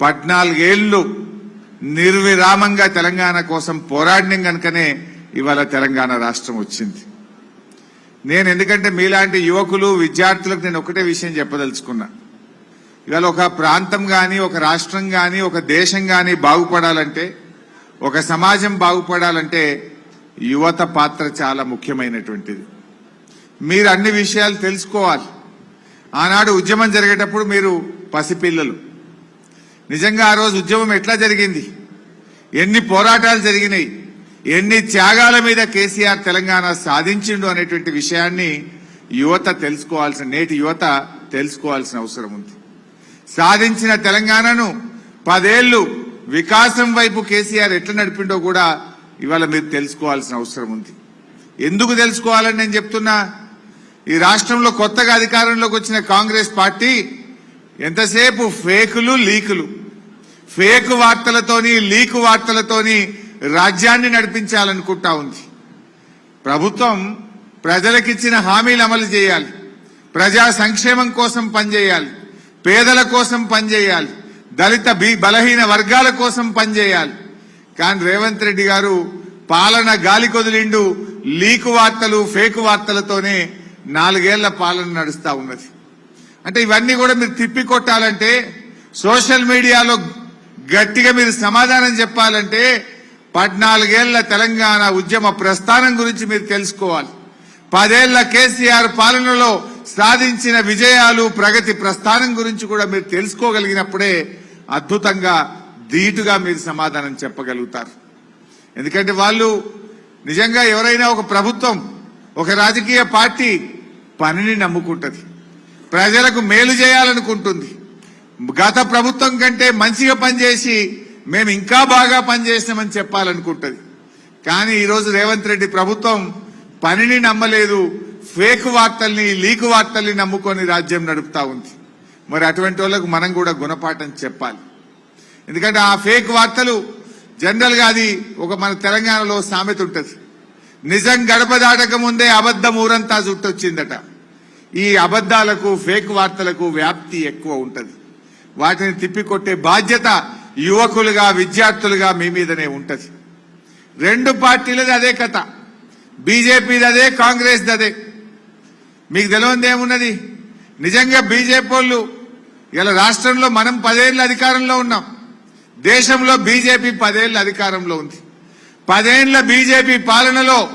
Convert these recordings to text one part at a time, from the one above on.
పద్నాలుగేళ్ళు నిర్విరామంగా తెలంగాణ కోసం పోరాడినం కనుకనే ఇవాళ తెలంగాణ రాష్ట్రం వచ్చింది. నేను ఎందుకంటే మీలాంటి యువకులు విద్యార్థులకు నేను ఒకటే విషయం చెప్పదలుచుకున్నా. ఇవాళ ఒక ప్రాంతం కానీ ఒక రాష్ట్రం కానీ ఒక దేశం కానీ బాగుపడాలంటే ఒక సమాజం బాగుపడాలంటే యువత పాత్ర చాలా ముఖ్యమైనటువంటిది. మీరు అన్ని విషయాలు తెలుసుకోవాలి. ఆనాడు ఉద్యమం జరిగేటప్పుడు మీరు పసిపిల్లలు. నిజంగా ఆ రోజు ఉద్యమం ఎట్లా జరిగింది? ఎన్ని పోరాటాలు జరిగినాయి? ఎన్ని త్యాగాల మీద కేసీఆర్ తెలంగాణ సాధించిండు అనేటువంటి విషయాన్ని యువత తెలుసుకోవాల్సిన నేటి యువత తెలుసుకోవాల్సిన అవసరం ఉంది. సాధించిన తెలంగాణను పదేళ్ళు వికాసం వైపు కేసీఆర్ ఎట్లా నడిపిండో కూడా ఇవాళ మీరు తెలుసుకోవాల్సిన అవసరం ఉంది. ఎందుకు తెలుసుకోవాలని నేను చెప్తున్నా? ఈ రాష్ట్రంలో కొత్తగా అధికారంలోకి వచ్చిన కాంగ్రెస్ పార్టీ ఎంతసేపు ఫేకులు లీకులు. ఫేక్ వార్తలతోని లీకు వార్తలతోని రాజ్యాన్ని నడిపించాలనుకుంటా ఉంది. ప్రభుత్వం ప్రజలకిచ్చిన హామీలు అమలు చేయాలి. ప్రజా సంక్షేమం కోసం పనిచేయాలి. పేదల కోసం పనిచేయాలి. దళిత బీ బలహీన వర్గాల కోసం పనిచేయాలి. కానీ రేవంత్ రెడ్డి గారు పాలన గాలి కొదిలిండు లీకు వార్తలు ఫేక్ వార్తలతోనే నాలుగేళ్ళ పాలన నడుస్తా ఉన్నది. అంటే ఇవన్నీ కూడా మీరు తిప్పికొట్టాలంటే సోషల్ మీడియాలో గట్టిగా మీరు సమాధానం చెప్పాలంటే పద్నాలుగేళ్ళ తెలంగాణ ఉద్యమ ప్రస్థానం గురించి మీరు తెలుసుకోవాలి. పదేళ్ళ కేసీఆర్ పాలనలో సాధించిన విజయాలు ప్రగతి ప్రస్థానం గురించి కూడా మీరు తెలుసుకోగలిగినప్పుడే అద్భుతంగా ధీటుగా మీరు సమాధానం చెప్పగలుగుతారు. ఎందుకంటే వాళ్ళు నిజంగా ఎవరైనా ఒక ప్రభుత్వం ఒక రాజకీయ పార్టీ పనిని నమ్ముకుంటుంది. ప్రజలకు మేలు చేయాలనుకుంటుంది. గత ప్రభుత్వం కంటే మంచిగా పనిచేసి మేము ఇంకా బాగా పనిచేసినామని చెప్పాలనుకుంటది. కానీ ఈరోజు రేవంత్ రెడ్డి ప్రభుత్వం పనిని నమ్మలేదు ఫేక్ వార్తల్ని లీకు వార్తల్ని నమ్ముకొని రాజ్యం నడుపుతా ఉంది. మరి అటువంటి వాళ్ళకు మనం కూడా గుణపాఠం చెప్పాలి. ఎందుకంటే ఆ ఫేక్ వార్తలు జనరల్గా అది ఒక మన తెలంగాణలో సామెత ఉంటుంది. నిజం గడప దాటక ముందే అబద్ధం ఊరంతా చుట్టొచ్చిందట ఈ అబద్ధాలకు ఫేక్ వార్తలకు వ్యాప్తి ఎక్కువ ఉంటుంది. వాటిని తిప్పికొట్టే బాధ్యత యువకులుగా విద్యార్థులుగా మీ మీదనే ఉంటది. రెండు పార్టీలది అదే కథ. బీజేపీది అదే కాంగ్రెస్ అదే. మీకు తెలియంది ఏమున్నది? నిజంగా బీజేపీ వాళ్ళు ఇలా రాష్ట్రంలో మనం పదేళ్ళ అధికారంలో ఉన్నాం. దేశంలో బీజేపీ పదేళ్ళ అధికారంలో ఉంది. పదేళ్ళ బీజేపీ పాలనలో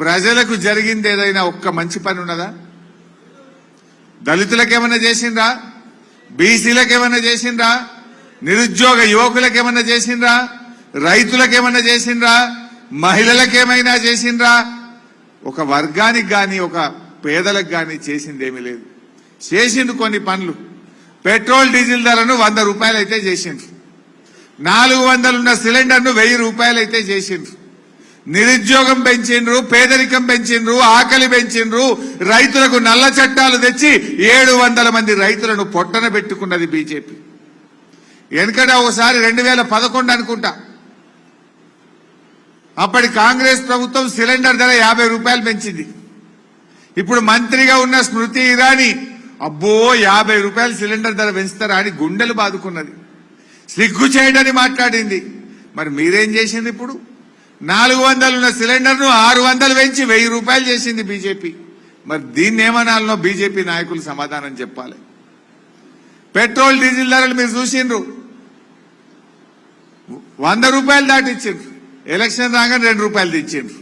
ప్రజలకు జరిగింది ఏదైనా ఒక్క మంచి పని ఉన్నదా? దళితులకు చేసిందా బీసీలకు ఏమన్నా చేసిండ్రా? నిరుద్యోగ యువకులకు ఏమన్నా చేసిండ్రా? రైతులకు ఏమన్నా చేసిండ్రా? మహిళలకు ఏమైనా చేసిండ్రా? ఒక వర్గానికి కానీ ఒక పేదలకు కానీ చేసిందేమీ లేదు. చేసిండు కొన్ని పనులు. పెట్రోల్ డీజిల్ ధరను వంద రూపాయలు అయితే చేసిండ్రు. నాలుగు వందలున్న సిలిండర్ను వెయ్యి రూపాయలు అయితే చేసిండ్రు. నిరుద్యోగం పెంచిండ్రు పేదరికం పెంచిండ్రు ఆకలి పెంచిండ్రు రైతులకు నల్ల చట్టాలు తెచ్చి ఏడు వందల మంది రైతులను పొట్టన పెట్టుకున్నది బీజేపీ. ఎందుకంటే ఒకసారి రెండు వేల పదకొండు అనుకుంటా. అప్పటి కాంగ్రెస్ ప్రభుత్వం సిలిండర్ ధర యాభై రూపాయలు పెంచింది. ఇప్పుడు మంత్రిగా ఉన్న స్మృతి ఇరానీ అబ్బో యాభై రూపాయలు సిలిండర్ ధర పెంచుతారా అని గుండెలు బాదుకున్నది. సిగ్గు చేయడని మాట్లాడింది. మరి మీరేం చేసింది ఇప్పుడు? నాలుగు వందలున్న సిలిండర్ను ఆరు వందలు పెంచి వెయ్యి రూపాయలు చేసింది బీజేపీ. మరి దీన్ని ఏమనాలనో బీజేపీ నాయకులు సమాధానం చెప్పాలి. పెట్రోల్ డీజిల్ ధరలు మీరు చూసిండ్రు. వంద రూపాయలు దాటిచ్చిండ్రు. ఎలక్షన్ రాగానే రెండు రూపాయలు తెచ్చిండ్రు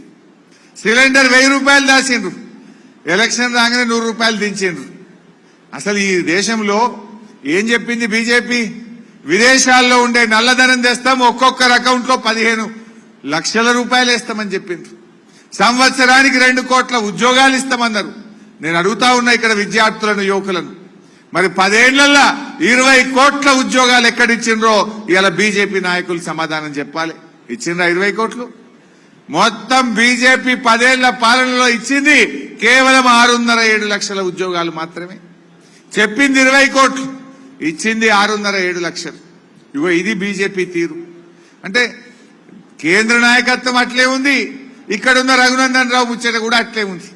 సిలిండర్ వెయ్యి రూపాయలు దాచిండ్రు. ఎలక్షన్ రాగానే నూరు రూపాయలు దించిండ్రు. అసలు ఈ దేశంలో ఏం చెప్పింది బీజేపీ? విదేశాల్లో ఉండే నల్లధనం తెస్తాం ఒక్కొక్కరు అకౌంట్లో పదిహేను లక్షల రూపాయలు ఇస్తామని చెప్పిండ్రు. సంవత్సరానికి రెండు కోట్ల ఉద్యోగాలు ఇస్తామన్నారు. నేను అడుగుతా ఉన్నా ఇక్కడ విద్యార్థులను యువకులను. మరి పదేళ్ళలో ఇరవై కోట్ల ఉద్యోగాలు ఎక్కడిచ్చిండ్రో ఇలా బీజేపీ నాయకులు సమాధానం చెప్పాలి. ఇచ్చిండ్రా ఇరవై కోట్లు? మొత్తం బీజేపీ పదేళ్ళ పాలనలో ఇచ్చింది కేవలం ఆరున్నర ఏడు లక్షల ఉద్యోగాలు మాత్రమే. చెప్పింది ఇరవై కోట్లు ఇచ్చింది ఆరున్నర ఏడు లక్షలు. ఇగో ఇది బీజేపీ తీరు. అంటే కేంద్ర నాయకత్వం అట్లే ఉంది. ఇక్కడ ఉన్న రఘునందన్ రావు ముచ్చట కూడా అట్లే ఉంది.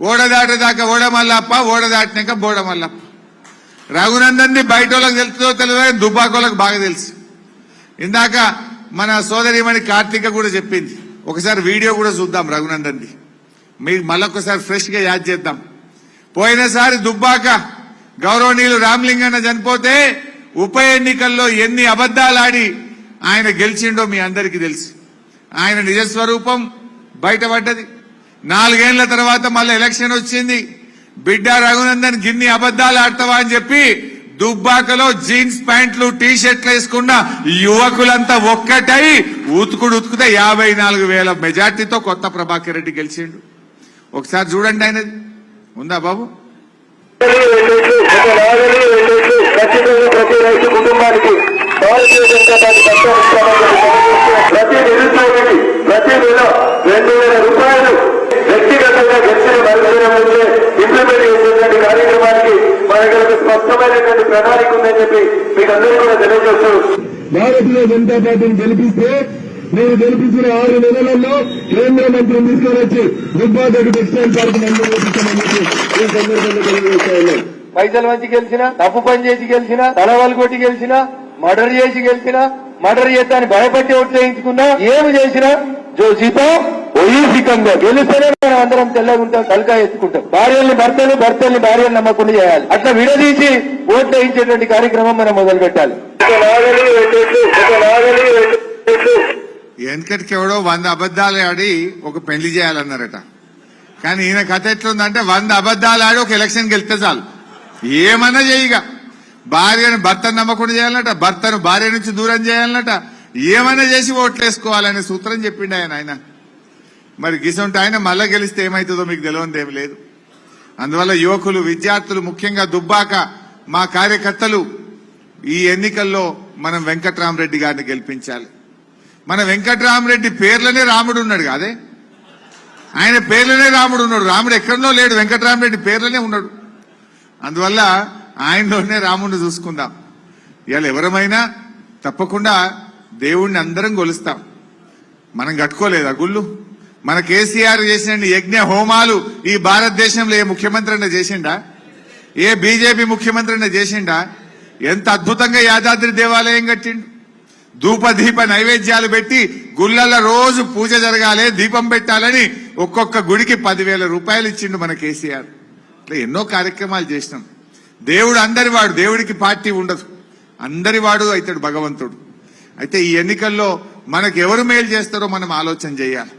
ఓడ దాటేదాకా ఓడదాటినాక బోడమల్లప్ప ఓడ దాటినాక మల్లప్ప. బయట వాళ్ళకి తెలుస్తుందో తెలియదు దుబ్బాకోలకు దుబ్బాకోళ్ళకి బాగా తెలుసు. ఇందాక మన సోదరిమణి కార్తీక కూడా చెప్పింది. ఒకసారి వీడియో కూడా చూద్దాం రఘునందన్ది. మీకు మళ్ళొకసారి ఫ్రెష్గా యాద్ చేద్దాం. పోయినసారి దుబ్బాక గౌరవనీయులు రామలింగన్న చనిపోతే ఉప ఎన్నికల్లో ఎన్ని అబద్దాలాడి ఆయన గెలిచిండో మీ అందరికీ తెలుసు. ఆయన నిజస్వరూపం బయటపడ్డది. నాలుగేళ్ళ తర్వాత మళ్ళీ ఎలక్షన్ వచ్చింది. బిడ్డ రఘునందన్ గిన్ని అబద్దాలు ఆడతావా అని చెప్పి దుబ్బాకలో జీన్స్ ప్యాంట్లు టీ షర్ట్లు వేసుకున్న యువకులంతా ఒక్కటై ఉతుకుడు ఉతుకుతే యాభై నాలుగు వేల మెజార్టీతో కొత్త ప్రభాకర్ రెడ్డి గెలిచిండు. ఒకసారి చూడండి ఆయనది. ఉందా బాబు ఒక నాగలి వెంకటేష్ ఖచ్చితంగా ప్రతి రైతు కుటుంబానికి భారతీయ జనతా పార్టీ పక్షాన్ని ప్రతి నిరుద్యోగికి ప్రతి నెల రెండు వేల రూపాయలు వ్యక్తిగతంగా గెలిచిన మరుసరం నుంచే ఇంప్లిమెంట్ చేసేటువంటి కార్యక్రమానికి మన దగ్గర ఒక స్పష్టమైనటువంటి ప్రణాళిక ఉందని చెప్పి మీకు అందరూ కూడా తెలియజేస్తూ భారతీయ జనతా పార్టీని గెలిపిస్తే నేను గెలిపించిన ఆరు నెలలలో కేంద్ర మంత్రిని తీసుకొని వచ్చి దుబ్బాదొడ్డి టెక్స్టైల్ పార్క్ ఈ సందర్భంగా పైసలు మంచి గెలిచిన తప్పు పని చేసి గెలిచిన తలవాలు కొట్టి గెలిచిన మర్డర్ చేసి గెలిచిన మర్డర్ చేస్తాని భయపట్టి ఓట్లు వేయించుకున్నా ఏమి చేసినా జో జీతో గెలిస్తేనే మనం అందరం తెల్లగా ఉంటాం తలకా ఎత్తుకుంటాం. భార్యల్ని భర్తలు భర్తల్ని భార్యలు నమ్మకుండా చేయాలి. అట్లా విడదీసి ఓట్లు వేయించేటువంటి కార్యక్రమం మనం మొదలు పెట్టాలి వెనకటికి ఎవడో వంద అబద్దాలు ఆడి ఒక పెళ్ళి చేయాలన్నారట. కానీ ఈయన కథ ఎట్లుందంటే వంద అబద్దాలు ఆడి ఒక ఎలక్షన్ గెలిస్తే చాలు. ఏమన్నా చేయగా. భార్యను భర్తను నమ్మకుండా చేయాలన్నట భర్తను భార్య నుంచి దూరం చేయాలన్నట. ఏమైనా చేసి ఓట్లేసుకోవాలనే సూత్రం చెప్పిండు ఆయన ఆయన. మరి గిసంటే ఆయన మళ్ళా గెలిస్తే ఏమవుతుందో మీకు తెలియదు లేదు. అందువల్ల యువకులు విద్యార్థులు ముఖ్యంగా దుబ్బాక మా కార్యకర్తలు ఈ ఎన్నికల్లో మనం వెంకట్రామరెడ్డి గారిని గెలిపించాలి. మన వెంకట్రామరెడ్డి పేర్లనే రాముడు ఉన్నాడు కాదే? ఆయన పేర్లనే రాముడు ఉన్నాడు. రాముడు ఎక్కడనో లేడు. వెంకట్రామరెడ్డి పేర్లనే ఉన్నాడు. అందువల్ల ఆయనలోనే రాముడిని చూసుకుందాం. ఇవాళ ఎవరమైనా తప్పకుండా దేవుణ్ణి అందరం కొలుస్తాం మనం కట్టుకోలేదా గుళ్ళు? మన కేసీఆర్ చేసిన యజ్ఞ హోమాలు ఈ భారతదేశంలో ఏ ముఖ్యమంత్రి అయినా చేసిండా? ఏ బీజేపీ ముఖ్యమంత్రి అయినా చేసిండా? ఎంత అద్భుతంగా యాదాద్రి దేవాలయం కట్టిండు. ధూపదీప నైవేద్యాలు పెట్టి గుళ్ళల్లో రోజు పూజ జరగాలి దీపం పెట్టాలని ఒక్కొక్క గుడికి పదివేల రూపాయలు ఇచ్చిండు మన కేసీఆర్. ఇట్లా ఎన్నో కార్యక్రమాలు చేసినాం. దేవుడు అందరి వాడు దేవుడికి పార్టీ ఉండదు. అందరి వాడు అవుతాడు భగవంతుడు. అయితే ఈ ఎన్నికల్లో మనకు ఎవరు మేలు చేస్తారో మనం ఆలోచన చేయాలి.